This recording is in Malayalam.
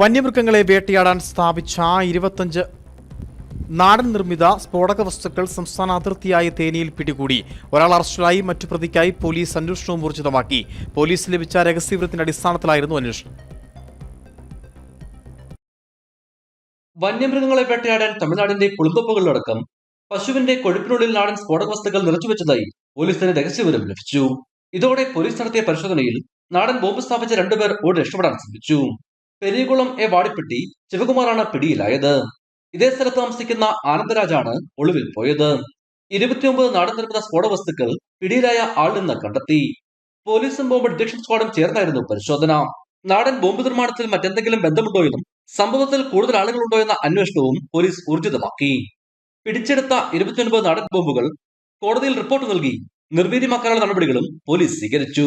വന്യമൃഗങ്ങളെ വേട്ടയാടാൻ സ്ഥാപിച്ച ഇരുപത്തഞ്ച് നാടൻ നിർമ്മിത സ്ഫോടക വസ്തുക്കൾ സംസ്ഥാന അതിർത്തിയായ തേനിയിൽ പിടികൂടി. ഒരാൾ അറസ്റ്റിലായി മറ്റു പ്രതിക്കായി പോലീസ് അന്വേഷണവും ഊർജിതമാക്കി പോലീസ് ലഭിച്ച രഹസ്യവിവരത്തിന്റെ അടിസ്ഥാനത്തിലായിരുന്നു അന്വേഷണം. വന്യമൃഗങ്ങളെ വേട്ടയാടാൻ തമിഴ്നാടിന്റെ പുളിന്തോപ്പുകളിലടക്കം പശുവിന്റെ കൊഴുപ്പിനുള്ളിൽ നാടൻ സ്ഫോടക വസ്തുക്കൾ നിറച്ചുവെച്ചതായി പോലീസിന് രഹസ്യവിവരം ലഭിച്ചു. ഇതോടെ പോലീസ് നടത്തിയ പരിശോധനയിൽ നാടൻ ബോംബ് സ്ഥാപിച്ച രണ്ടുപേർ ഓടി രക്ഷപ്പെടാൻ ശ്രമിച്ചു. പെരിയകുളം എ വാടിപ്പെട്ടി ശിവകുമാറാണ് പിടിയിലായത്. ഇതേ സ്ഥലത്ത് താമസിക്കുന്ന ആനന്ദരാജാണ് ഒളിവിൽ പോയത്. ഇരുപത്തിയൊമ്പത് നാടൻ നിർമ്മിത സ്ഫോട വസ്തുക്കൾ പിടിയിലായ ആളിൽ നിന്ന് കണ്ടെത്തി. പോലീസും ബോംബ് ഡിറ്റക്ഷൻ സ്ക്വാഡും ചേർന്നായിരുന്നു പരിശോധന. നാടൻ ബോംബ് നിർമ്മാണത്തിൽ മറ്റെന്തെങ്കിലും ബന്ധമുണ്ടോ എന്നും സംഭവത്തിൽ കൂടുതൽ ആളുകളുണ്ടോ എന്ന അന്വേഷണവും പോലീസ് ഊർജിതമാക്കി. പിടിച്ചെടുത്ത ഇരുപത്തിയൊൻപത് നാടൻ ബോംബുകൾ കോടതിയിൽ റിപ്പോർട്ട് നൽകി നിർവീര്യമാക്കാനുള്ള നടപടികളും പോലീസ് സ്വീകരിച്ചു.